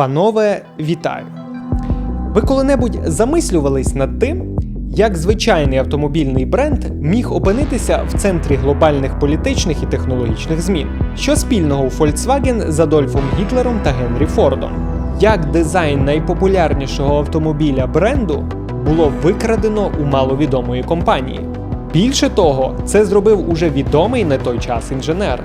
Панове, вітаю! Ви коли-небудь замислювались над тим, як звичайний автомобільний бренд міг опинитися в центрі глобальних політичних і технологічних змін? Що спільного у Volkswagen з Адольфом Гітлером та Генрі Фордом? Як дизайн найпопулярнішого автомобіля бренду було викрадено у маловідомої компанії? Більше того, це зробив уже відомий на той час інженер.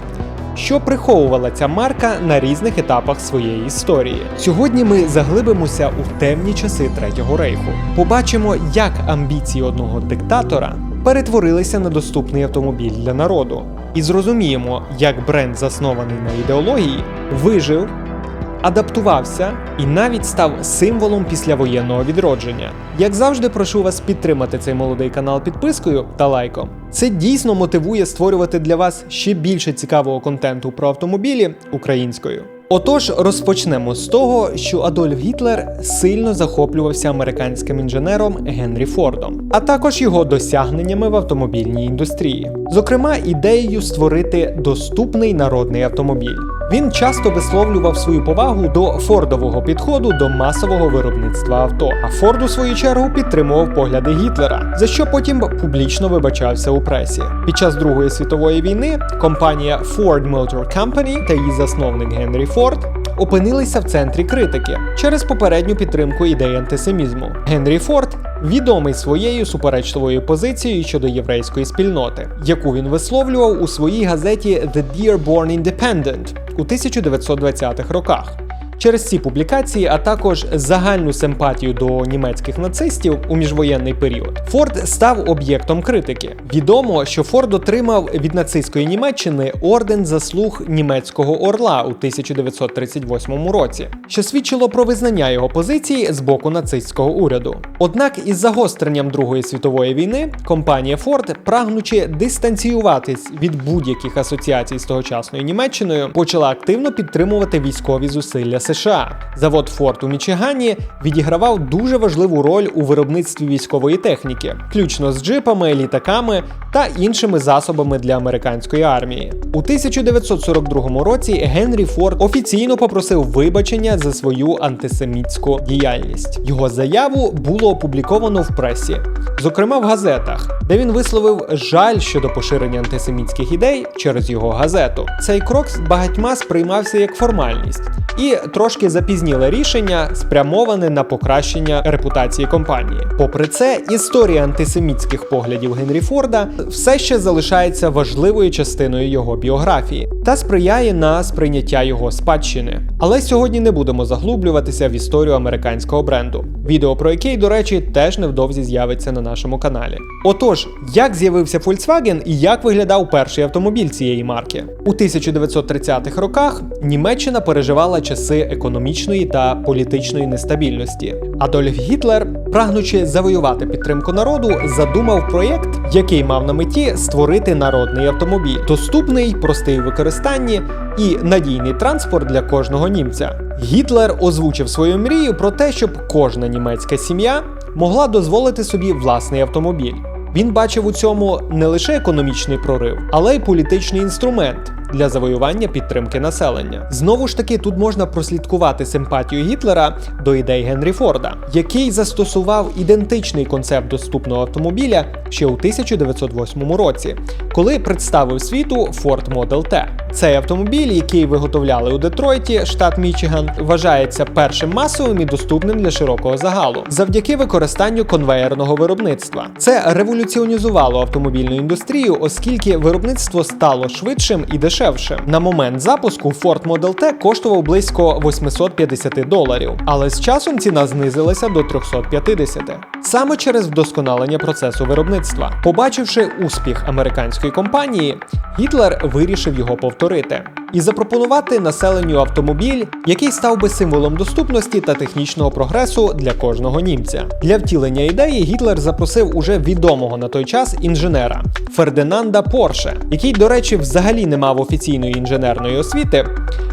Що приховувала ця марка на різних етапах своєї історії? Сьогодні ми заглибимося у темні часи Третього рейху. Побачимо, як амбіції одного диктатора перетворилися на доступний автомобіль для народу, і зрозуміємо, як бренд, заснований на ідеології, вижив, адаптувався і навіть став символом післявоєнного відродження. Як завжди, прошу вас підтримати цей молодий канал підпискою та лайком. Це дійсно мотивує створювати для вас ще більше цікавого контенту про автомобілі українською. Отож, розпочнемо з того, що Адольф Гітлер сильно захоплювався американським інженером Генрі Фордом, а також його досягненнями в автомобільній індустрії, зокрема ідеєю створити доступний народний автомобіль. Він часто висловлював свою повагу до фордового підходу до масового виробництва авто. А Форд у свою чергу підтримував погляди Гітлера, за що потім публічно вибачався у пресі. Під час Другої світової війни компанія Ford Motor Company та її засновник Генрі Форд опинилися в центрі критики через попередню підтримку ідей антисемізму. Генрі Форд відомий своєю суперечливою позицією щодо єврейської спільноти, яку він висловлював у своїй газеті The Dearborn Independent у 1920-х роках. Через ці публікації, а також загальну симпатію до німецьких нацистів у міжвоєнний період, Форд став об'єктом критики. Відомо, що Форд отримав від нацистської Німеччини орден заслуг німецького орла у 1938 році, що свідчило про визнання його позиції з боку нацистського уряду. Однак, із загостренням Другої світової війни компанія Форд, прагнучи дистанціюватись від будь-яких асоціацій з тогочасною Німеччиною, почала активно підтримувати військові зусилля США. Завод Форд у Мічигані відігравав дуже важливу роль у виробництві військової техніки, включно з джипами, літаками та іншими засобами для американської армії. У 1942 році Генрі Форд офіційно попросив вибачення за свою антисемітську діяльність. Його заяву було опубліковано в пресі, зокрема в газетах, де він висловив жаль щодо поширення антисемітських ідей через його газету. Цей крок з багатьма сприймався як формальність і трошки запізніле рішення, спрямоване на покращення репутації компанії. Попри це, історія антисемітських поглядів Генрі Форда все ще залишається важливою частиною його біографії та сприяє на сприйняття його спадщини. Але сьогодні не будемо заглублюватися в історію американського бренду, відео про який, до речі, теж невдовзі з'явиться на нашому каналі. Отож, як з'явився Volkswagen і як виглядав перший автомобіль цієї марки? У 1930-х роках Німеччина переживала часи економічної та політичної нестабільності. Адольф Гітлер, прагнучи завоювати підтримку народу, задумав проєкт, який мав на меті створити народний автомобіль, доступний, простий у використанні і надійний транспорт для кожного німця. Гітлер озвучив свою мрію про те, щоб кожна німецька сім'я могла дозволити собі власний автомобіль. Він бачив у цьому не лише економічний прорив, але й політичний інструмент для завоювання підтримки населення. Знову ж таки, тут можна прослідкувати симпатію Гітлера до ідей Генрі Форда, який застосував ідентичний концепт доступного автомобіля ще у 1908 році, коли представив світу Ford Model T. Цей автомобіль, який виготовляли у Детройті, штат Мічиган, вважається першим масовим і доступним для широкого загалу завдяки використанню конвеєрного виробництва. Це революціонізувало автомобільну індустрію, оскільки виробництво стало швидшим і дешевшим. На момент запуску Ford Model T коштував близько 850 доларів, але з часом ціна знизилася до 350. Саме через вдосконалення процесу виробництва. Побачивши успіх американської компанії, Гітлер вирішив його повторити і запропонувати населенню автомобіль, який став би символом доступності та технічного прогресу для кожного німця. Для втілення ідеї Гітлер запросив уже відомого на той час інженера Фердинанда Порше, який, до речі, взагалі не мав офіційної інженерної освіти,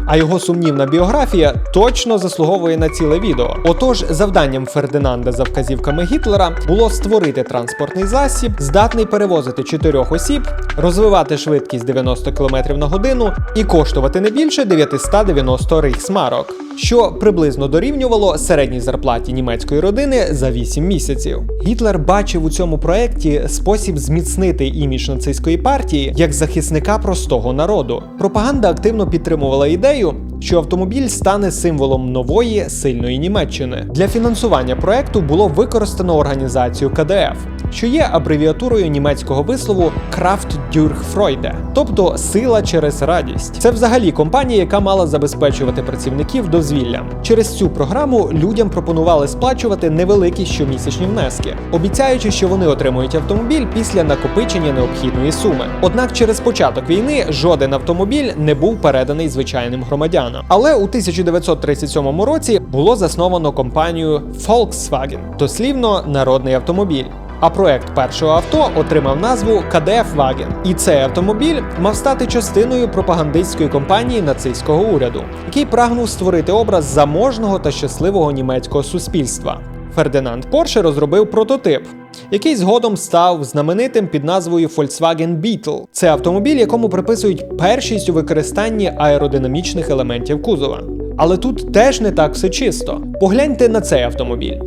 а його сумнівна біографія точно заслуговує на ціле відео. Отож, завданням Фердинанда за вказівками Гітлера було створити транспортний засіб, здатний перевозити чотирьох осіб, розвивати швидкість 90 км на годину регіону і коштувати не більше 990 рейхсмарок, що приблизно дорівнювало середній зарплаті німецької родини за 8 місяців. Гітлер бачив у цьому проєкті спосіб зміцнити імідж нацистської партії як захисника простого народу. Пропаганда активно підтримувала ідею, що автомобіль стане символом нової сильної Німеччини. Для фінансування проекту було використано організацію КДФ, що є абревіатурою німецького вислову Kraft durch Freude, тобто сила через радість. Це взагалі компанія, яка мала забезпечувати працівників дозвіллям. Через цю програму людям пропонували сплачувати невеликі щомісячні внески, обіцяючи, що вони отримують автомобіль після накопичення необхідної суми. Однак через початок війни жоден автомобіль не був переданий звичайним громадянам. Але у 1937 році було засновано компанію Volkswagen, дослівно народний автомобіль. А проект першого авто отримав назву КДФ Wagen. І цей автомобіль мав стати частиною пропагандистської кампанії нацистського уряду, який прагнув створити образ заможного та щасливого німецького суспільства. Фердинанд Порше розробив прототип, який згодом став знаменитим під назвою Volkswagen Beetle. Це автомобіль, якому приписують першість у використанні аеродинамічних елементів кузова. Але тут теж не так все чисто. Погляньте на цей автомобіль.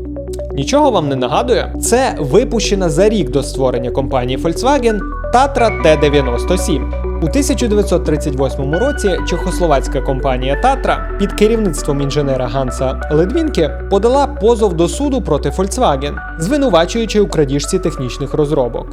Нічого вам не нагадує? Це випущена за рік до створення компанії Volkswagen Tatra T97. У 1938 році чехословацька компанія Татра під керівництвом інженера Ганса Ледвінке подала позов до суду проти Volkswagen, звинувачуючи у крадіжці технічних розробок.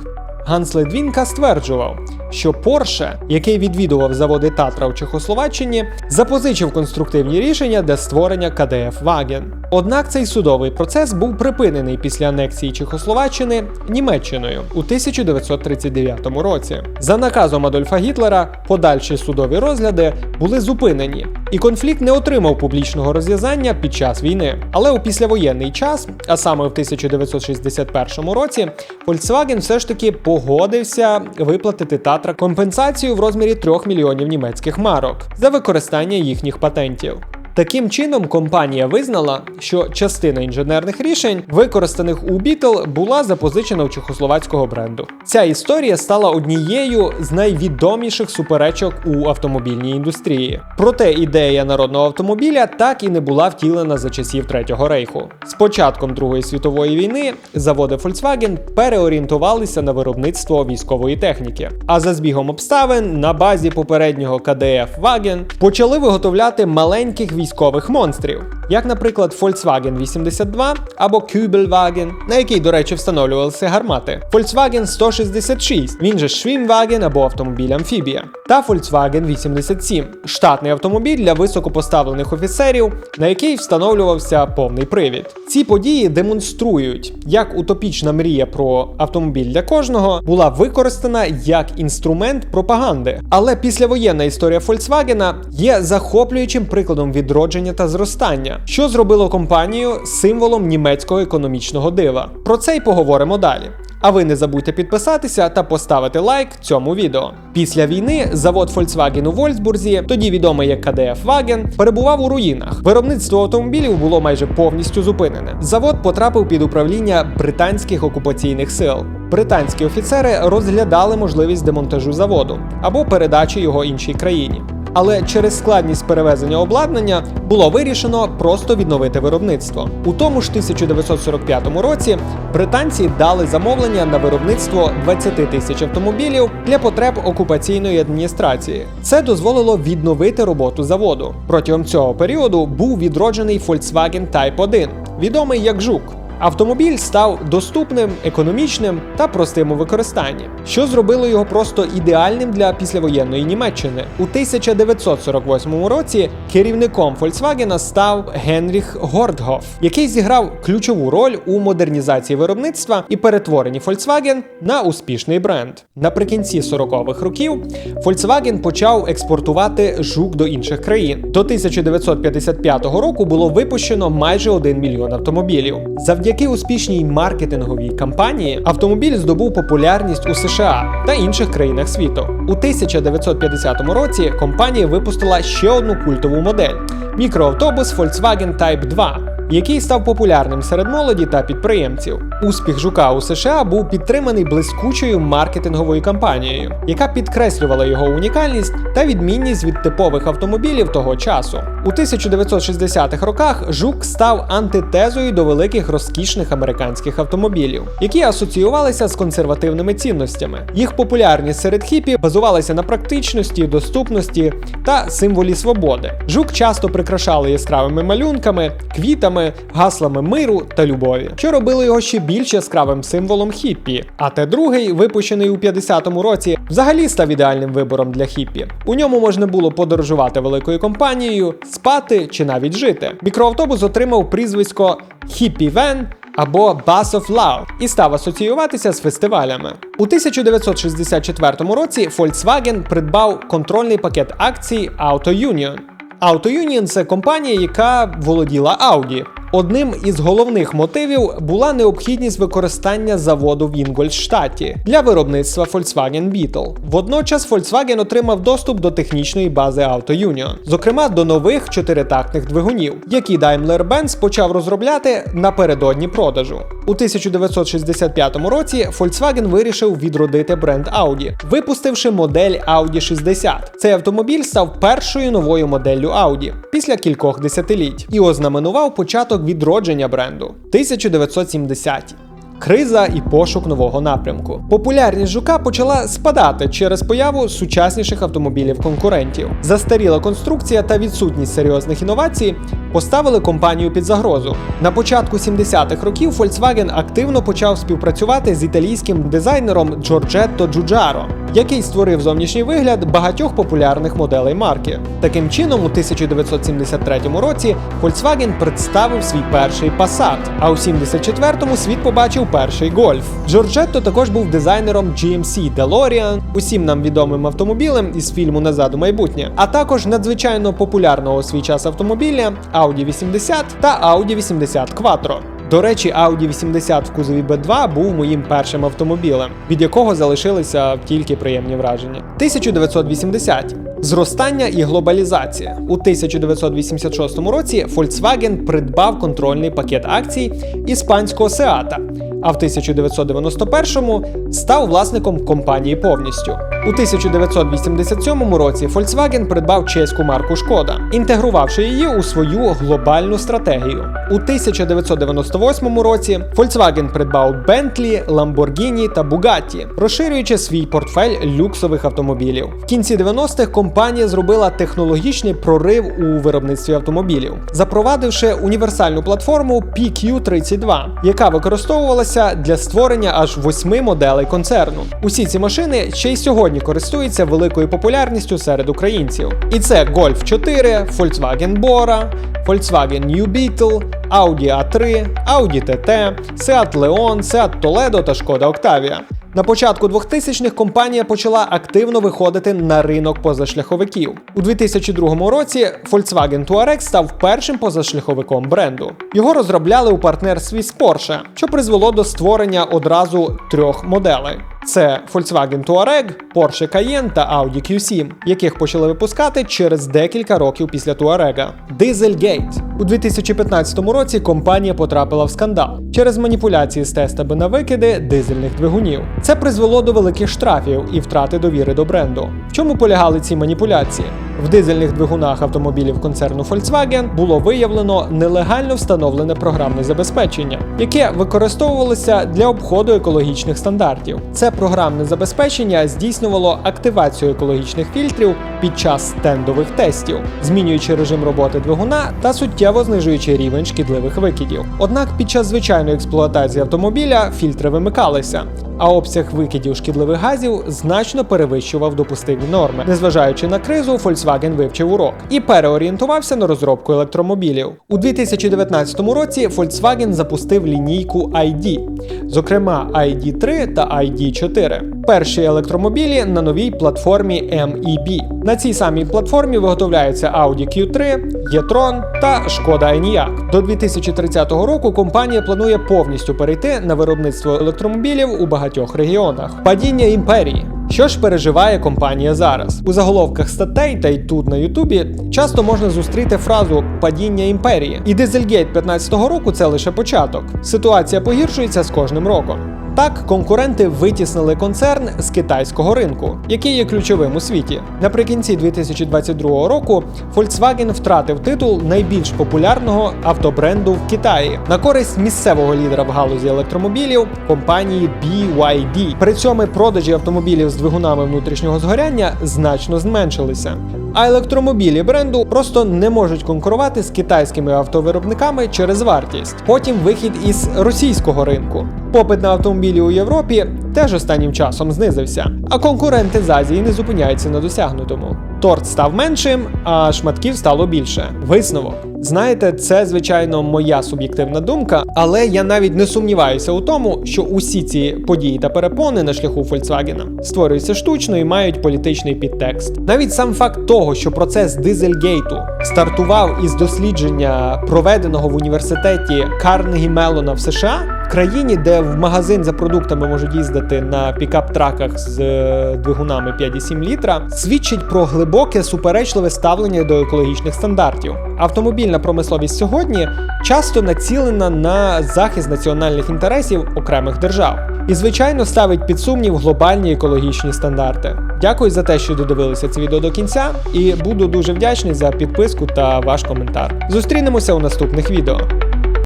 Ганс Ледвінка стверджував, що Порше, який відвідував заводи Татра у Чехословаччині, запозичив конструктивні рішення для створення КДФ Wagen. Однак цей судовий процес був припинений після анексії Чехословаччини Німеччиною у 1939 році. За наказом Адольфа Гітлера подальші судові розгляди були зупинені, і конфлікт не отримав публічного розв'язання під час війни. Але у післявоєнний час, а саме в 1961 році, Volkswagen все ж таки погодився виплатити Татра компенсацію в розмірі 3 мільйонів німецьких марок за використання їхніх патентів. Таким чином, компанія визнала, що частина інженерних рішень, використаних у Beetle, була запозичена у чехословацького бренду. Ця історія стала однією з найвідоміших суперечок у автомобільній індустрії. Проте ідея народного автомобіля так і не була втілена за часів Третього рейху. З початком Другої світової війни заводи Volkswagen переорієнтувалися на виробництво військової техніки. А за збігом обставин на базі попереднього КДФ Wagen почали виготовляти маленьких військових монстрів, як, наприклад, Volkswagen 82 або Kübelwagen, на який, до речі, встановлювалися гармати, Volkswagen 166, він же Schwimmwagen або автомобіль Амфібія, та Volkswagen 87, штатний автомобіль для високопоставлених офіцерів, на який встановлювався повний привід. Ці події демонструють, як утопічна мрія про автомобіль для кожного була використана як інструмент пропаганди. Але післявоєнна історія Volkswagen є захоплюючим прикладом відродження та зростання, що зробило компанію символом німецького економічного дива. Про це й поговоримо далі. А ви не забудьте підписатися та поставити лайк цьому відео. Після війни завод Volkswagen у Вольсбурзі, тоді відомий як КДФ Wagen, перебував у руїнах. Виробництво автомобілів було майже повністю зупинене. Завод потрапив під управління британських окупаційних сил. Британські офіцери розглядали можливість демонтажу заводу або передачі його іншій країні. Але через складність перевезення обладнання було вирішено просто відновити виробництво. У тому ж 1945 році британці дали замовлення на виробництво 20 тисяч автомобілів для потреб окупаційної адміністрації. Це дозволило відновити роботу заводу. Протягом цього періоду був відроджений Volkswagen Type 1, відомий як Жук. Автомобіль став доступним, економічним та простим у використанні, що зробило його просто ідеальним для післявоєнної Німеччини. У 1948 році керівником Volkswagen став Генріх Гордгоф, який зіграв ключову роль у модернізації виробництва і перетворенні Volkswagen на успішний бренд. Наприкінці 40-х років Volkswagen почав експортувати жук до інших країн. До 1955 року було випущено майже 1 мільйон автомобілів. Завдяки успішній маркетинговій кампанії автомобіль здобув популярність у США та інших країнах світу. У 1950 році компанія випустила ще одну культову модель мікроавтобус Volkswagen Type 2 який став популярним серед молоді та підприємців. Успіх жука у США був підтриманий блискучою маркетинговою кампанією, яка підкреслювала його унікальність та відмінність від типових автомобілів того часу. У 1960-х роках жук став антитезою до великих розкішних американських автомобілів, які асоціювалися з консервативними цінностями. Їх популярність серед хіпі базувалася на практичності, доступності та символі свободи. Жук часто прикрашали яскравими малюнками, квітами, гаслами миру та любові, що робило його ще більш яскравим символом хіппі. А Т-2, випущений у 50-му році, взагалі став ідеальним вибором для хіппі. У ньому можна було подорожувати великою компанією, спати чи навіть жити. Мікроавтобус отримав прізвисько Хіппі Вен або Bus of Love і став асоціюватися з фестивалями. У 1964 році Volkswagen придбав контрольний пакет акцій Auto Union. Auto Union – це компанія, яка володіла Audi. Одним із головних мотивів була необхідність використання заводу в Інгольштаті для виробництва Volkswagen Beetle. Водночас Volkswagen отримав доступ до технічної бази Auto Union, зокрема до нових чотиритактних двигунів, які Daimler-Benz почав розробляти напередодні продажу. У 1965 році Volkswagen вирішив відродити бренд Audi, випустивши модель Audi 60. Цей автомобіль став першою новою моделлю Audi після кількох десятиліть і ознаменував початок відродження бренду 1970-ті. Криза і пошук нового напрямку. Популярність жука почала спадати через появу сучасніших автомобілів конкурентів. Застаріла конструкція та відсутність серйозних інновацій поставили компанію під загрозу. На початку 70-х років Volkswagen активно почав співпрацювати з італійським дизайнером Джорджетто Джуджаро, який створив зовнішній вигляд багатьох популярних моделей марки. Таким чином, у 1973 році Volkswagen представив свій перший Passat, а у 74-му світ побачив перший Golf. Джорджетто також був дизайнером GMC DeLorean, усім нам відомим автомобілем із фільму Назад у майбутнє, а також надзвичайно популярного у свій час автомобіля Audi 80 та Audi 80 Quattro. До речі, Audi 80 в кузові B2 був моїм першим автомобілем, від якого залишилися тільки приємні враження. 1980 Зростання і глобалізація у 1986 році Volkswagen придбав контрольний пакет акцій іспанського Seata, а в 1991-му став власником компанії повністю. У 1987 році Volkswagen придбав чеську марку Шкода, інтегрувавши її у свою глобальну стратегію. У 1998 році Volkswagen придбав Bentley, Lamborghini та Bugatti, розширюючи свій портфель люксових автомобілів. В кінці 90-х компанія зробила технологічний прорив у виробництві автомобілів, запровадивши універсальну платформу PQ32, яка використовувалася для створення аж восьми моделей концерну. Усі ці машини ще й сьогодні користуються великою популярністю серед українців. І це Golf 4, Volkswagen Bora, Volkswagen New Beetle, Audi A3, Audi TT, Seat Leon, Seat Toledo та Шкода Octavia. На початку 2000-х компанія почала активно виходити на ринок позашляховиків. У 2002 році Volkswagen Touareg став першим позашляховиком бренду. Його розробляли у партнерстві з Porsche, що призвело до створення одразу трьох моделей. Це Volkswagen Touareg, Porsche Cayenne та Audi Q7, яких почали випускати через декілька років після Touareg. Dieselgate. У 2015 році компанія потрапила в скандал через маніпуляції з тестами на викиди дизельних двигунів. Це призвело до великих штрафів і втрати довіри до бренду. В чому полягали ці маніпуляції? В дизельних двигунах автомобілів концерну Volkswagen було виявлено нелегально встановлене програмне забезпечення, яке використовувалося для обходу екологічних стандартів. Це програмне забезпечення здійснювало активацію екологічних фільтрів під час стендових тестів, змінюючи режим роботи двигуна та суттєво знижуючи рівень шкідливих викидів. Однак під час звичайної експлуатації автомобіля фільтри вимикалися, а обсяг викидів шкідливих газів значно перевищував допустимі норми. Незважаючи на кризу, Volkswagen вивчив урок і переорієнтувався на розробку електромобілів. У 2019 році Volkswagen запустив лінійку ID, зокрема ID3 та ID4. Перші електромобілі на новій платформі MEB. На цій самій платформі виготовляються Audi Q3, e-tron та Škoda Enyaq. До 2030 року компанія планує повністю перейти на виробництво електромобілів у багатьох регіонах. Падіння імперії. Що ж переживає компанія зараз? У заголовках статей та й тут на Ютубі часто можна зустріти фразу падіння імперії. І Дизельгейт 15-го року це лише початок. Ситуація погіршується з кожним роком. Так, конкуренти витіснили концерн з китайського ринку, який є ключовим у світі. Наприкінці 2022 року Volkswagen втратив титул найбільш популярного автобренду в Китаї на користь місцевого лідера в галузі електромобілів компанії BYD. При цьому продажі автомобілів з двигунами внутрішнього згоряння значно зменшилися. А електромобілі бренду просто не можуть конкурувати з китайськими автовиробниками через вартість. Потім вихід із російського ринку. Попит на автомобілі у Європі теж останнім часом знизився, а конкуренти з Азії не зупиняються на досягнутому. Торт став меншим, а шматків стало більше. Висновок. Знаєте, це звичайно моя суб'єктивна думка, але я навіть не сумніваюся у тому, що усі ці події та перепони на шляху Volkswagen створюються штучно і мають політичний підтекст. Навіть сам факт того, що процес Дизельгейту стартував із дослідження, проведеного в університеті Карнегі Мелона в США. Країні, де в магазин за продуктами можуть їздити на пікап-траках з е, двигунами 5,7 літра, свідчить про глибоке суперечливе ставлення до екологічних стандартів. Автомобільна промисловість сьогодні часто націлена на захист національних інтересів окремих держав і, звичайно, ставить під сумнів глобальні екологічні стандарти. Дякую за те, що додивилися це відео до кінця, і буду дуже вдячний за підписку та ваш коментар. Зустрінемося у наступних відео.